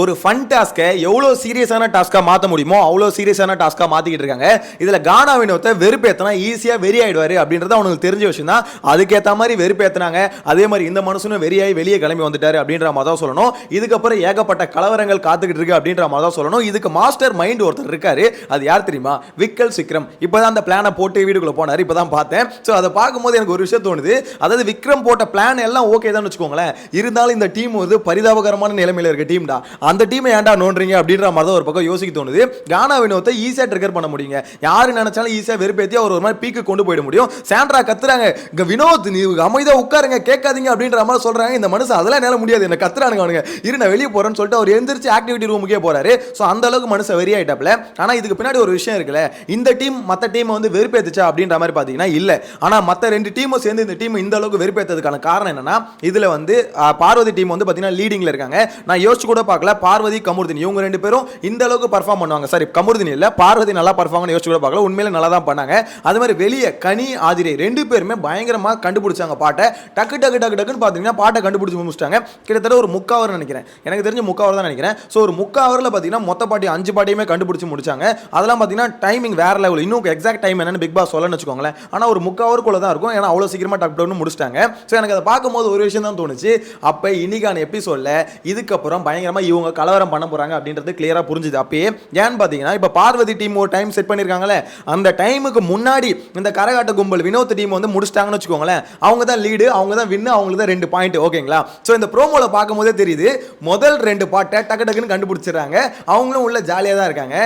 ஒரு ஃபன் டாஸ்க்கை எவ்வளோ சீரியஸான டாஸ்க்காக மாற்ற முடியுமோ அவ்வளோ சீரியஸான டாஸ்க்காக மாற்றிக்கிட்டு இருக்காங்க. இதில் கானா வினோத்தை வெறுப்பேற்றினா ஈஸியாக வெறி ஆயிடுவாரு அப்படின்றது அவனுக்கு தெரிஞ்ச விஷயம் தான். அதுக்கேற்ற மாதிரி வெறுப்பேற்றினாங்க அதே மாதிரி இந்த மனுஷனும் வெறியாகி வெளியே கிளம்பி வந்துட்டாரு அப்படின்ற மாதிரி தான் சொல்லணும். இதுக்கப்புறம் ஏகப்பட்ட கலவரங்கள் காத்துக்கிட்டு இருக்கு அப்படின்ற மாதிரி தான் சொல்லணும். இதுக்கு மாஸ்டர் மைண்ட் ஒருத்தர் இருக்காரு. அது யார் தெரியுமா? விக்கல் சிக்ரம். இப்போ தான் அந்த பிளானை போட்டு வீடுக்குள்ளே போனார். இப்போ தான் பார்த்தேன். ஸோ அதை பார்க்கும்போது எனக்கு ஒரு விஷயம் தோணுது. அதாவது விக்ரம் போட்ட பிளான் எல்லாம் ஓகே தான் வச்சுக்கோங்களேன். இருந்தாலும் இந்த டீம் வந்து பரிதாபகரமான நிலைமையில் இருக்க டீம்டா அந்த டீமை ஏன்டா நோன்றீங்க அப்படின்ற மாதிரி தான் ஒரு பக்கம் யோசிக்க தோணுது. கானா வினோத்தை ஈஸியாக ட்ரிகர் பண்ண முடியுங்க. யார் நினைச்சாலும் ஈஸியாக வெறுப்பேத்தி அவர் ஒரு மாதிரி பீக்கு கொண்டு போயிட முடியும். சாண்ட்ரா கத்துறாங்க. வினோத் நீ அமைதியாக உட்காருங்க கேட்காதீங்க அப்படின்ற மாதிரி சொல்கிறாங்க இந்த மனுஷன் அதெல்லாம் என்னால முடியாது. என்ன கத்துறானுங்க அவனுங்க. இரு நான் வெளியே போகிறேன்னு சொல்லிட்டு அவர் எந்திரிச்சு ஆக்டிவிட்டி ரூமுக்கே போகிறாரு ஸோ அந்த அளவுக்கு மனுஷன் வெறி ஆயிட்டாப்ல ஆனால் இதுக்கு பின்னாடி ஒரு விஷயம் இருக்குல்ல. இந்த டீம் மற்ற டீமை வந்து வெறுப்பேத்துச்சா அப்படின்ற மாதிரி பார்த்தீங்கன்னா இல்லை. ஆனால் மற்ற ரெண்டு டீமும் சேர்ந்து இந்த டீம் இந்த அளவுக்கு வெறுப்பேற்றதுக்கான காரணம் என்னன்னா இதில் வந்து பார்வதி டீம் வந்து பார்த்தீங்கன்னா லீடிங்கில் இருக்காங்க. நான் யோசிச்சு கூட பார்க்கல. பார்வதி கமுருதினி. இவங்க ரெண்டு பேரும் இந்த அளவுக்கு பர்ஃபார்ம் பண்ணுவாங்க. சாரி கமுருதினி இல்லை பார்வதி நல்லா பர்ஃபார்ம் யோசிச்சு கூட பார்க்கல. உண்மையில நல்லா தான் பண்ணாங்க. அது மாதிரி வெளியே கனி ஆதிரை ரெண்டு பேருமே பயங்கரமாக கண்டுபிடிச்சாங்க பாட்டை. டக்கு டக்கு டக்கு டக்குன்னு பார்த்தீங்கன்னா பாட்டை கண்டுபிடிச்சி முடிச்சிட்டாங்க. கிட்டத்தட்ட ஒரு முக்காவர் நினைக்கிறேன். எனக்கு தெரிஞ்ச முக்காவர் தான் நினைக்கிறேன். ஸோ ஒரு முக்காவரில் பார்த்தீங்கன்னா மொத்த பாட்டி அஞ்சு பாட்டியுமே கண்டுபிடிச்சி முடிச்சாங்க. அதெல்லாம் பார்த்தீங்கன்னா டைமிங் வேற லெவல் இன்னும் எக்ஸாக்ட் டைம் என்னன்னு பிக் பாஸ் சொல்லணும்னு வச்சுக்கோங்களேன். ஆனால் ஒரு முக்காவருக்குள்ள தான் இருக்கும். ஏன்னா அவ்வளோ சீக்கிரமாக டக் டக்குன்னு முடிச்சிட்டாங்க. ஸோ எனக்கு அதை பார்க்கும்போது ஒரு விஷயம் தான் தோணுச்சு. அப்போ இன்னைக்கான எபிசோடில் இதுக்கப்புறம் பயங்கரமாக இவங்க கலவரம் பண்ண போகிறாங்க அப்படின்றது கிளியராக புரிஞ்சுது. அப்பயே ஏன்னு பார்த்தீங்கன்னா இப்போ பார்வதி டீம் ஒரு டைம் செட் பண்ணியிருக்காங்களே அந்த டைமுக்கு முன்னாடி இந்த கரகாட்ட கும்பல் வினோத் டீம் வந்து முடிச்சிட்டாங்கன்னு வச்சுக்கோங்களேன். அவங்க தான் லீடு அவங்க தான் வின்னு அவங்களுக்கு தான் ரெண்டு பாயிண்ட் ஓகேங்களா ஸோ இந்த ப்ரோமோல பார்க்கும்போதே தெரியுது முதல் ரெண்டு பாட்டை டக்கு டக்குன்னு கண்டுபிடிச்சிடுறாங்க. அவங்களும் உள்ள ஜாலியாக தான் இருக்காங்க.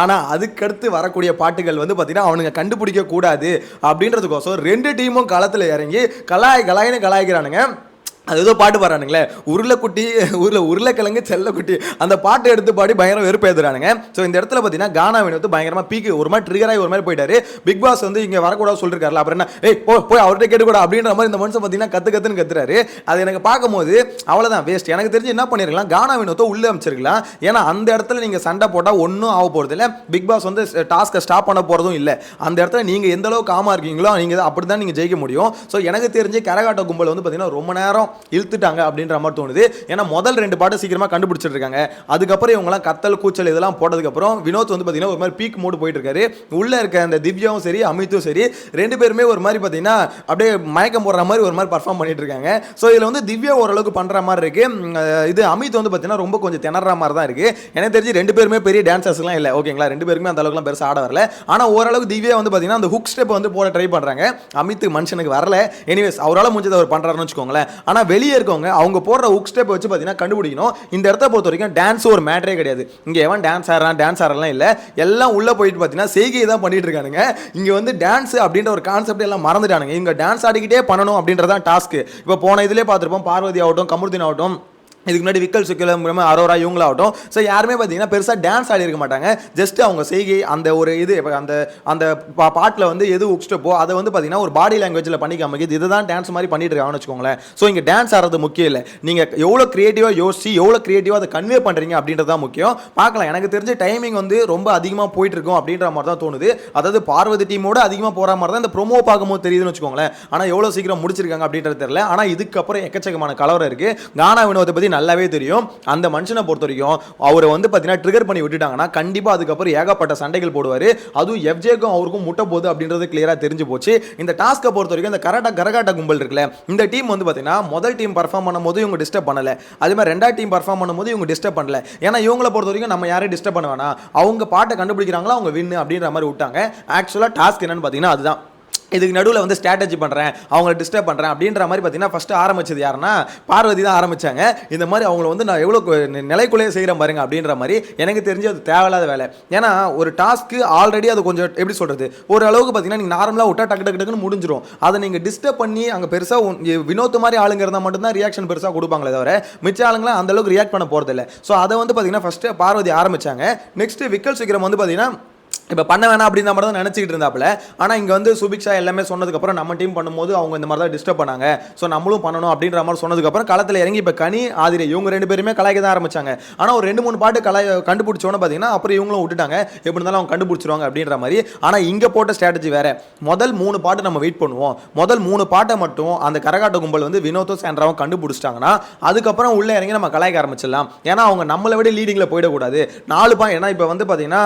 ஆனால் அதுக்கடுத்து வரக்கூடிய பாட்டுகள் வந்து பார்த்தீங்கன்னா அவனுங்க கண்டுபிடிக்க கூடாது அப்படின்றதுக்கோசம் ரெண்டு டீமும் களத்தில் இறங்கி கலாய் கலாயின்னு கலாய்க்கிறானுங்க. அது ஏதோ பாட்டு பாடுறானுங்களே. உருளைக்குட்டி ஊரில் உருளைக்கிழங்கு செல்லக்குட்டி அந்த பாட்டை எடுத்து பாடி பயங்கரம் வெறுப்பு எழுதுறானுங்க ஸோ இந்த இடத்துல பார்த்தீங்கன்னா கானா வந்து பயங்கரமாக பீக்கு ஒரு மாதிரி ட்ரிகர் ஆகி ஒரு மாதிரி போயிட்டாரு. பிக் பாஸ் வந்து இங்கே வரக்கூடாது சொல்லிருக்காருல அப்புறம் என்ன? ஏய் போ போய் அவர்கிட்ட கேட்டுக்கூட அப்படின்ற மாதிரி இந்த மனுஷன் பார்த்தீங்கன்னா கற்று கத்துன்னு கத்துறாரு. அது எனக்கு பார்க்கும்போது அவ்வளோதான் வேஸ்ட் எனக்கு தெரிஞ்சு என்ன பண்ணிருக்கலாம் கானா வினோத்தை உள்ளே அமைச்சிருக்கலாம் ஏன்னா அந்த இடத்துல நீங்கள் சண்டை போட்டால் ஒன்றும் ஆக போகிறது இல்லை. பிக் பாஸ் வந்து டாஸ்க்கை ஸ்டாப் பண்ண போகிறதும் இல்லை. அந்த இடத்துல நீங்கள் எந்த அளவுக்கு காமா இருக்கீங்களோ நீங்கள் அப்படி தான் நீங்கள் ஜெயிக்க முடியும். ஸோ எனக்கு தெரிஞ்சு கரகாட்ட கும்பல் வந்து பார்த்தீங்கன்னா ரொம்ப நேரம் இழுத்துட்டாங்க அப்படின்ற மாதிரி தோணுது. ஏன்னா முதல் ரெண்டு பாட்டு சீக்கிரமாக கண்டுபிடிச்சிட்டு இருக்காங்க அதுக்கப்புறம் இவங்கலாம் கத்தல் கூச்சல் இதெல்லாம் போட்டதுக்கப்புறம் வினோத் வந்து பார்த்தீங்கன்னா ஒரு மாதிரி பீக் மூடு போயிட்டு இருக்காரு உள்ளே இருக்க அந்த திவ்யாவும் சரி அமித்தும் சரி ரெண்டு பேருமே ஒரு மாதிரி பார்த்தீங்கன்னா அப்படியே மயக்கம் போடுற மாதிரி ஒரு மாதிரி பர்ஃபார்ம் பண்ணிட்டு இருக்காங்க ஸோ இதில் வந்து திவ்யா ஓரளவுக்கு பண்ணுற மாதிரி இருக்கு. இது அமித் வந்து பார்த்தீங்கன்னா ரொம்ப கொஞ்சம் திணற மாதிரி தான் இருக்கு. எனக்கு தெரிஞ்சு ரெண்டு பேருமே பெரிய டான்சர்ஸ்லாம் இல்லை ஓகேங்களா ரெண்டு பேருமே அந்த அளவுக்குலாம் பெருசாக ஆட வரல. ஆனால் ஓரளவுக்கு திவ்யா வந்து பார்த்தீங்கன்னா அந்த ஹுக் ஸ்டெப் வந்து போட ட்ரை பண்ணுறாங்க அமித் மனுஷனுக்கு வரல. எனிவேஸ் அவரால் முடிஞ்சதை அவர் பண்ணுறாருன்னு வச்சுக்கோங்களேன். ஆனால் வெளியே இருக்கவங்க அவங்க போடுற ஹுக் ஸ்டெப் வச்சு பார்த்தீங்கன்னா கண்டுபிடிக்கணும். இந்த இடத்த பொறுத்த வரைக்கும் டான்ஸ் ஒரு மேட்டரே கிடையாது. இங்கே எவன் டான்ஸ் ஆடுறான் டான்ஸ் ஆடுறலாம் இல்லை. எல்லாம் உள்ளே போயிட்டு பார்த்தீங்கன்னா செய்கை தான் பண்ணிட்டு இருக்கானுங்க. இங்கே வந்து டான்ஸ் அப்படின்ற ஒரு கான்செப்ட் எல்லாம் மறந்துட்டானுங்க. இங்கே டான்ஸ் ஆடிக்கிட்டே பண்ணணும் அப்படின்றதான் டாஸ்க்கு இப்போ போன இதிலே பார்த்துருப்போம் பார்வதி ஆகட்டும் கமருதீன் ஆகட்டும். இதுக்கு முன்னாடி விக்கல் சுக்கலம் அரோரா இவங்களாகட்டும். ஸோ யாருமே பார்த்தீங்கன்னா பெருசாக டான்ஸ் ஆடி இருக்க மாட்டாங்க. ஜஸ்ட் அவங்க செய்கை அந்த ஒரு இது அந்த அந்த பா பாட்டில் வந்து எது உக்ஸ்டப்போ அதை வந்து பார்த்தீங்கன்னா ஒரு பாடி லாங்குவேஜில் பண்ணி காமிக்குது இதுதான் டான்ஸ் மாதிரி பண்ணிட்டு இருக்காங்கன்னு வச்சுக்கோங்களேன். ஸோ இங்கே டான்ஸ் ஆடுறது முக்கியம் இல்லை. நீங்கள் எவ்வளோ க்ரியேட்டிவாக யோசிச்சு எவ்வளோ க்ரியேட்டிவாக அதை கன்வே பண்ணுறீங்க அப்படின்றது தான் முக்கியம். பார்க்கலாம். எனக்கு தெரிஞ்ச டைமிங் வந்து ரொம்ப அதிகமாக போயிட்டு இருக்கும் அப்படின்ற மாதிரி தான் தோணுது. அதாவது பார்வதி டீமோட அதிகமாக போகிற மாதிரி தான் இந்த ப்ரோமோ பார்க்கும்போது தெரியுதுன்னு வச்சுக்கோங்களேன். ஆனால் எவ்வளோ சீக்கிரம் முடிச்சிருக்காங்க அப்படின்றது தெரியல. ஆனால் இதுக்கப்புறம் எக்கச்சக்கமான கலவரம் இருக்குது கானா வினோத்தை பற்றி நல்லாவே தெரியும். அந்த மனுஷனை பொறுத்த வரைக்கும் அவரை வந்து பார்த்தீங்கன்னா ட்ரிகர் பண்ணி விட்டுட்டாங்கன்னா கண்டிப்பாக அதுக்கப்புறம் ஏகப்பட்ட சண்டைகள் போடுவார். அதுவும் எஃப்ஜேக்கும் அவருக்கும் முட்டை போகுது அப்படின்றது கிளியராக தெரிஞ்சு போச்சு. இந்த டாஸ்க்கை பொறுத்த வரைக்கும் இந்த கராட்டா கரகாட்ட கும்பல் இருக்குல்ல இந்த டீம் வந்து பார்த்தீங்கன்னா முதல் டீம் பர்ஃபார்ம் பண்ணும்போது இவங்க டிஸ்டர்ப் பண்ணல. அதே மாதிரி ரெண்டாவது டீம் பர்ஃபார்ம் பண்ணும்போது இவங்க டிஸ்டர்ப் பண்ணல. ஏன்னா இவங்களை பொறுத்த வரைக்கும் நம்ம யாரையும் டிஸ்டர்ப் பண்ண வேணாம். அவங்க பாட்டை கண்டுபிடிக்கிறாங்களோ அவங்க வின்னு அப்படின்ற மாதிரி விட்டாங்க. ஆக்சுவலாக டாஸ்க் என்னன்னு பார்த்தீங்கன்னா அதுதான். இதுக்கு நடுவில் வந்து ஸ்ட்ராட்டஜி பண்ணுறேன் அவங்கள டிஸ்டர்ப் பண்ணுறேன் அப்படின்ற மாதிரி பார்த்தீங்கன்னா ஃபஸ்ட்டு ஆரம்பிச்சது யாருன்னா பார்வதி தான் ஆரம்பித்தாங்க இந்த மாதிரி அவங்கள வந்து நான் எவ்வளோ நிலைக்குள்ளேயே செய்கிறேன் பாருங்க அப்படின்ற மாதிரி எனக்கு தெரிஞ்சு அது தேவையில்லாத வேலை. ஏன்னா ஒரு டாஸ்க்கு ஆல்ரெடி அது கொஞ்சம் எப்படி சொல்கிறது ஒரு அளவுக்கு பார்த்தீங்கன்னா நீங்கள் நார்மலாக விட்டா டக்கு டக்கு டக்குன்னு முடிஞ்சிடும் அதை நீங்கள் டிஸ்டர்ப் பண்ணி அங்கே பெருசாக வினோத் மாதிரி ஆளுங்க இருந்தால் மட்டும்தான் ரியாக்ஷன் பெருசாக கொடுப்பாங்களே தவிர மிச்ச ஆளுங்களாம் அந்தளவுக்கு ரியாக்ட் பண்ண போகிறதில்ல ஸோ அதை வந்து பார்த்தீங்கன்னா ஃபஸ்ட்டு பார்வதி ஆரம்பித்தாங்க நெக்ஸ்ட்டு விக்கல் சீக்கிரம் வந்து பார்த்தீங்கன்னா இப்போ பண்ண வேணாம் அப்படின்ற மாதிரி தான் நினச்சிக்கிட்டு இருந்தாப்புல. ஆனால் இங்கே வந்து சுபிக்ஷா எல்லாமே சொன்னதுக்கப்புறம் நம்ம டீம் பண்ணும்போது அவங்க இந்த மாதிரி தான் டிஸ்டர்ப் பண்ணாங்க. ஸோ நம்மளும் பண்ணணும் அப்படின்ற மாதிரி சொன்னதுக்கப்புறம் களத்தில் இறங்கி இப்போ கனி ஆதிரி இவங்க ரெண்டு பேருமே கலாய்க்க தான் ஆரம்பிச்சாங்க. ஆனால் ஒரு ரெண்டு மூணு பாட்டு கலாய் கண்டுபிடிச்சோன்னு பார்த்தீங்கன்னா அப்புறம் இவங்களும் விட்டுட்டாங்க. எப்படி இருந்தாலும் அவங்க கண்டுபிடிச்சிருவாங்க அப்படின்ற மாதிரி. ஆனால் இங்கே போட்ட ஸ்ட்ராட்டஜி வேறு. முதல் மூணு பாட்டு நம்ம வெயிட் பண்ணுவோம். முதல் மூணு பாட்டை மட்டும் அந்த கரகாட்ட கும்பல் வந்து வினோதோ சேண்ட்ராவும் கண்டுபிடிச்சிட்டாங்கன்னா அதுக்கப்புறம் உள்ளே இறங்கி நம்ம கலாய்க்க ஆரம்பிச்சிடலாம். ஏன்னா அவங்க நம்மளை விட லீடிங்கில் போயிடக்கூடாது. நாலு பா ஏன்னா இப்போ வந்து பார்த்தீங்கன்னா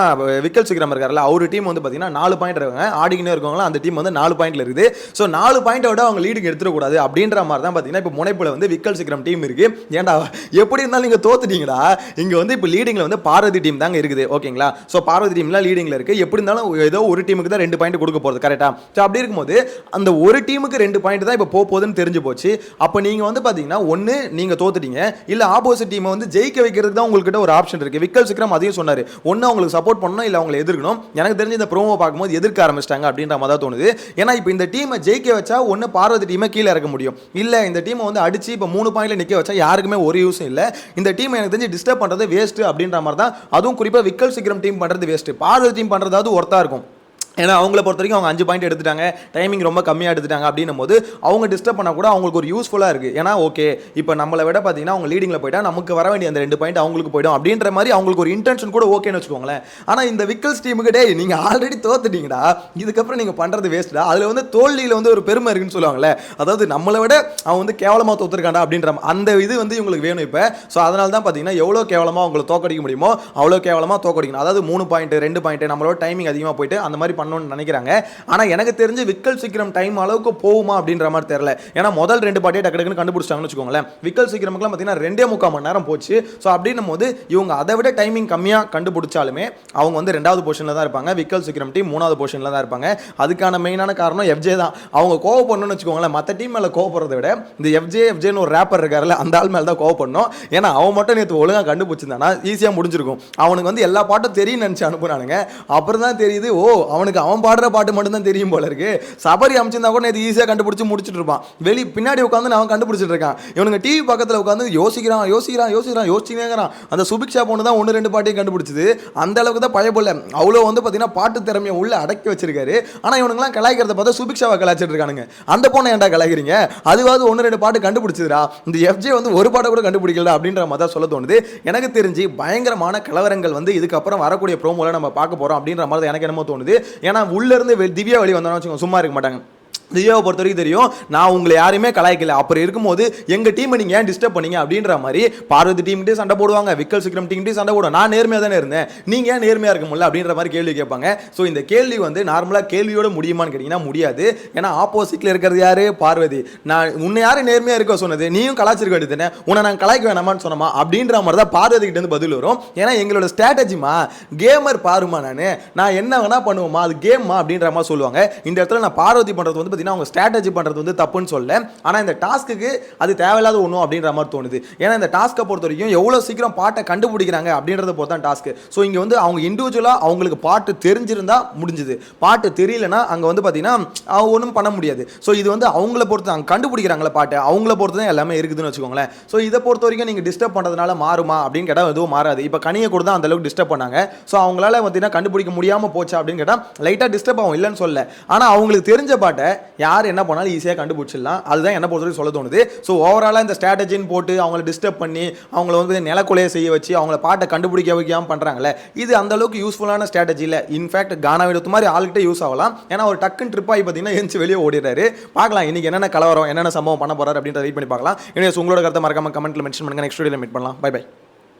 விக்கல் சிக்கிரம் இருக்கார்ல அவர் டீம் வந்து பார்த்தீங்கன்னா நாலு பாயிண்ட் இருக்காங்க. ஆடிக்கினே இருக்கவங்களா அந்த டீம் வந்து நாலு பாயிண்ட்ல இருக்குது. ஸோ நாலு பாயிண்ட்டை விட அவங்க லீடிங் எடுத்துடக்கூடாது அப்படின்ற மாதிரி தான் பார்த்தீங்கன்னா இப்போ முனைப்பில் வந்து விக்கல் சிக்ரம் டீம் இருக்கு. ஏன்டா எப்படி இருந்தாலும் நீங்கள் தோத்துட்டீங்கடா. இங்கே வந்து இப்போ லீடிங்கில் வந்து பாரதி டீம் தாங்க இருக்குது. ஓகேங்களா? ஸோ பாரதி டீம்லாம் லீடிங்கில் இருக்குது எப்படி இருந்தாலும் ஏதோ ஒரு டீமுக்கு தான் ரெண்டு பாயிண்ட் கொடுக்க போகிறது கரெக்டாக ஸோ அப்படி இருக்கும்போது அந்த ஒரு டீமுக்கு ரெண்டு பாயிண்ட் தான் இப்போ போக போகுதுன்னு தெரிஞ்சு போச்சு. அப்போ நீங்கள் வந்து பார்த்தீங்கன்னா ஒன்று நீங்கள் தோத்துட்டீங்க. இல்லை ஆப்போசிட் டீமை வந்து ஜெயிக்க வைக்கிறதுக்கு தான் உங்கள்கிட்ட ஒரு ஆப்ஷன் இருக்குது விக்கல் சிக்ரம் அதையும் சொன்னார். ஒன்று அவங்களுக்கு சப்போர்ட் பண்ணணும் இல்லை அவங்களை எதிர்க்கணும். எனக்கு தெரிஞ்சு இந்த ப்ரோமோ பார்க்கும்போது எதிர்க்க ஆரம்பிச்சிட்டாங்க அப்படின்ற மாதிரி தான் தோணுது. ஏன்னா இப்போ இந்த டீமை ஜெயிக்க வச்சா ஒன்று பார்வதி டீமை கீழே இறக்க முடியும். இல்லை இந்த டீமை வந்து அடிச்சு இப்போ மூணு பாயிண்ட்ல நிற்க வச்சா யாருக்குமே ஒரு யூஸும் இல்லை. இந்த டீமை எனக்கு தெரிஞ்சு டிஸ்டர்ப் பண்ணுறது வேஸ்ட்டு அப்படின்ற மாதிரி தான். அதுவும் குறிப்பாக விக்கல் சீக்கிரம் டீம் பண்ணுறது வேஸ்ட்டு பார்வதி டீம் பண்ணுறதாவது ஒர்த்தாக இருக்கும். ஏன்னா அவங்கள பொறுத்த வரைக்கும் அவங்க அஞ்சு பாயிண்ட் எடுத்துட்டாங்க டைமிங் ரொம்ப கம்மியாக எடுத்துட்டாங்க அப்படின்னும் போது அவங்க டிஸ்டர்ப் பண்ணால் கூட அவங்களுக்கு ஒரு யூஸ்ஃபுல்லாக இருக்குது ஏன்னா ஓகே இப்போ நம்மளை விட பார்த்தீங்கன்னா அவங்க லீடிங்கில் போயிட்டா நமக்கு வர வேண்டிய அந்த ரெண்டு பாயிண்ட் அவங்களுக்கு போயிடும் அப்படின்ற மாதிரி அவங்களுக்கு ஒரு இன்டென்ஷன் கூட ஓகேன்னு வச்சுக்கோங்களேன். ஆனால் இந்த விக்கல்ஸ் டீமுக்கு டே நீங்கள் ஆல்ரெடி தோத்துட்டீங்கடா. இதுக்கப்புறம் நீங்கள் பண்ணுறது வேஸ்ட்டா அதில் வந்து தோல்வியில் வந்து ஒரு பெருமை இருக்குன்னு சொல்லுவாங்கல்ல. அதாவது நம்மளை விட அவன் வந்து கேவலமாக தோத்துருக்காண்டா அப்படின்ற அந்த இது வந்து இவங்களுக்கு வேணும் இப்போ. ஸோ அதனால தான் பார்த்தீங்கன்னா எவ்வளோ கேவலமாக அவங்களை தோக்கடிக்க முடியுமோ அவ்வளோ கேவலமாக தோக்கடிக்கணும். அதாவது மூணு பாயிண்ட் ரெண்டு பாயிண்ட் நம்மளோட டைமிங் அதிகமாக போயிட்டு அந்த மாதிரி பண்ணணும்னு நினைக்கிறாங்க. ஆனால் எனக்கு தெரிஞ்சு விக்கல் சீக்கிரம் டைம் அளவுக்கு போகுமா அப்படின்ற மாதிரி தெரியல. ஏன்னா முதல் ரெண்டு பாட்டியை டக்கு டக்குன்னு கண்டுபிடிச்சாங்கன்னு வச்சுக்கோங்களேன். விக்கல் சீக்கிரமுக்குலாம் பார்த்தீங்கன்னா ரெண்டே முக்கால் மணி நேரம் போச்சு. ஸோ அப்படின்னும் போது இவங்க அதை விட டைமிங் கம்மியாக கண்டுபிடிச்சாலுமே அவங்க வந்து ரெண்டாவது பொசிஷனில் தான் இருப்பாங்க. விக்கல் சீக்கிரம் டீம் மூணாவது பொசிஷனில் தான் இருப்பாங்க. அதுக்கான மெயினான காரணம் எஃப்ஜே தான். அவங்க கோவப்படணும்னு வச்சுக்கோங்களேன் மற்ற டீம் மேலே கோவப்படுறதை விட இந்த எஃப்ஜே எஃப்ஜேன்னு ஒரு ரேப்பர் இருக்காருல்ல அந்த ஆள் மேலே தான் கோவப்படணும். ஏன்னா அவன் மட்டும் நேற்று ஒழுங்காக கண்டுபிடிச்சிருந்தானா ஈஸியாக முடிஞ்சிருக்கும். அவனுக்கு வந்து எல்லா பாட்டும் தெரியும் நினச்சி அனுப்புனானுங்க. அப்புறம் தான் தெரியுது ஓ அவனுக்கு அவன் பாடுற பாட்டு மட்டும்தான் தெரியும் போல இருக்கு. சபரி அமைச்சிருந்தா கூட இது ஈஸியாக கண்டுபிடிச்சி முடிச்சிட்டு இருப்பான். வெளி பின்னாடி உட்காந்து அவன் கண்டுபிடிச்சிட்டு இருக்கான். இவனுங்க டிவி பக்கத்தில் உட்காந்து யோசிக்கிறான் யோசிக்கிறான் யோசிக்கிறான் யோசிச்சுனேங்கிறான். அந்த சுபிக்ஷா பொண்ணு தான் ஒன்று ரெண்டு பாட்டையும் கண்டுபிடிச்சது. அந்த அளவுக்கு தான் பயப்படல அவ்வளோ வந்து பார்த்தீங்கன்னா பாட்டு திறமையை உள்ள அடக்கி வச்சிருக்காரு. ஆனால் இவனுங்களாம் கலாய்க்கிறத பார்த்தா சுபிக்ஷாவை கலாய்ச்சிட்டு இருக்கானுங்க. அந்த பொண்ணை ஏன்டா கலாய்க்கிறீங்க? அதுவாவது ஒன்று ரெண்டு பாட்டு கண்டுபிடிச்சதுடா. இந்த எஃப்ஜே வந்து ஒரு பாட்டை கூட கண்டுபிடிக்கல அப்படின்ற மாதிரி தான் சொல்ல தோணுது. எனக்கு தெரிஞ்சு பயங்கரமான கலவரங்கள் வந்து இதுக்கப்புறம் வரக்கூடிய ப்ரோமோல நம்ம பார்க்க போகிறோம் அப்படின்ற மாதிரி தான் எனக்கு என்னமோ தோணுது. ஏன்னா உள்ளேருந்து திவ்யா வெளி வந்தோம்னு வச்சுக்கோங்க சும்மா இருக்க மாட்டாங்க. திவ்யாவை பொறுத்த வரைக்கும் தெரியும் நான் உங்களை யாருமே கலாய்க்கல. அப்புறம் இருக்கும்போது எங்கள் டீமை நீங்கள் ஏன் டிஸ்டர்ப் பண்ணீங்க அப்படின்ற மாதிரி பார்வதி டீம்கிட்டே சண்டை போடுவாங்க விக்கல் சிக்ரம் டீம்கிட்டே சண்டை போடுவோம் நான் நேர்மையாக தானே இருந்தேன். நீங்கள் ஏன் நேர்மையாக இருக்க முடியல அப்படின்ற மாதிரி கேள்வி கேட்பாங்க. ஸோ இந்த கேள்வி வந்து நார்மலாக கேள்வியோட முடியுமான்னு கேட்டிங்கன்னா முடியாது. ஏன்னா ஆப்போசிட்டில் இருக்கிறது யாரு? பார்வதி. நான் உன்னை யாரும் நேர்மையாக இருக்க சொன்னது? நீயும் கலாச்சிருக்க வேண்டியது தானே உன்னை நான் கலாய்க்க வேணாமான்னு சொன்னமா? அப்படின்ற மாதிரி தான் பார்வதி கிட்ட இருந்து பதில் வரும். ஏன்னா எங்களோட ஸ்ட்ராட்டஜிமா கேமர் பாருமா நான். நான் என்ன வேணா பண்ணுவோமா? அது கேம்மா அப்படின்ற மாதிரி சொல்லுவாங்க. இந்த இடத்துல நான் பார்வதி பண்ணுறது வந்து பார்த்தீங்கன்னா அவங்க ஸ்ட்ராட்டஜி பண்ணுறது வந்து தப்புன்னு சொல்ல ஆனால் இந்த டாஸ்க்குக்கு அது தேவையில்லாத ஒன்றும் அப்படின்ற மாதிரி தோணுது. ஏன்னா இந்த டாஸ்க்கை பொறுத்த வரைக்கும் எவ்வளோ சீக்கிரம் பாட்டை கண்டுபிடிக்கிறாங்க அப்படின்றத பொறுத்து தான் டாஸ்க்கு. ஸோ இங்கே வந்து அவங்க இண்டிவிஜுவலாக அவங்களுக்கு பாட்டு தெரிஞ்சிருந்தா முடிஞ்சுது. பாட்டு தெரியலனா அங்கே வந்து பார்த்தீங்கன்னா அவங்க ஒன்றும் பண்ண முடியாது. ஸோ இது வந்து அவங்கள பொறுத்து அங்கே கண்டுபிடிக்கிறாங்களே பாட்டு அவங்கள பொறுத்து தான் எல்லாமே இருக்குதுன்னு வச்சுக்கோங்களேன். ஸோ இதை பொறுத்த வரைக்கும் நீங்கள் டிஸ்டர்ப் பண்ணுறதுனால மாறுமா அப்படின்னு கேட்டால் எதுவும் மாறாது. இப்போ கனியை கூட தான் அந்தளவுக்கு டிஸ்டர்ப் பண்ணாங்க. ஸோ அவங்களால பார்த்தீங்கன்னா கண்டுபிடிக்க முடியாமல் போச்சா அப்படின்னு கேட்டால் லைட்டாக டிஸ்டர்ப் ஆகும் இல்லைன்னு சொல்ல ஆனால் அவங்களுக்கு தெரிஞ்ச பாட்டை யார் என்ன பண்ணாலும் ஈஸியாக கண்டுபிடிச்சிடலாம். அதுதான் என்ன பொறுத்தவரைக்கும் சொல்ல தோணுது. ஸோ ஓவராலாக இந்த ஸ்ட்ராட்டஜின்னு போட்டு அவங்கள டிஸ்டர்ப் பண்ணி அவங்கள வந்து நிலக்கொலையை செய்ய வச்சு அவங்கள பாட்டை கண்டுபிடிக்க வைக்காமல் பண்ணுறாங்களே இது அந்த அளவுக்கு யூஸ்ஃபுல்லான ஸ்ட்ராட்டஜி இல்லை. இன்ஃபேக்ட் கானா விடுத்து மாதிரி ஆள்கிட்ட யூஸ் ஆகலாம். ஏன்னா ஒரு டக்குன்னு ட்ரிப் ஆகி பார்த்தீங்கன்னா எந்திச்சு வெளியே ஓடிடுறாரு. பார்க்கலாம் இன்னைக்கு என்னென்ன கலவரம் என்னென்ன சம்பவம் பண்ண போகிறார் அப்படின்றத வெயிட் பண்ணி பார்க்கலாம். எனவே உங்களோட கருத்தை மறக்காமல் கமெண்ட்டில் மென்ஷன் பண்ணுங்க. நெக்ஸ்ட் வீடியோவில் மீட் பண்ணலாம். By by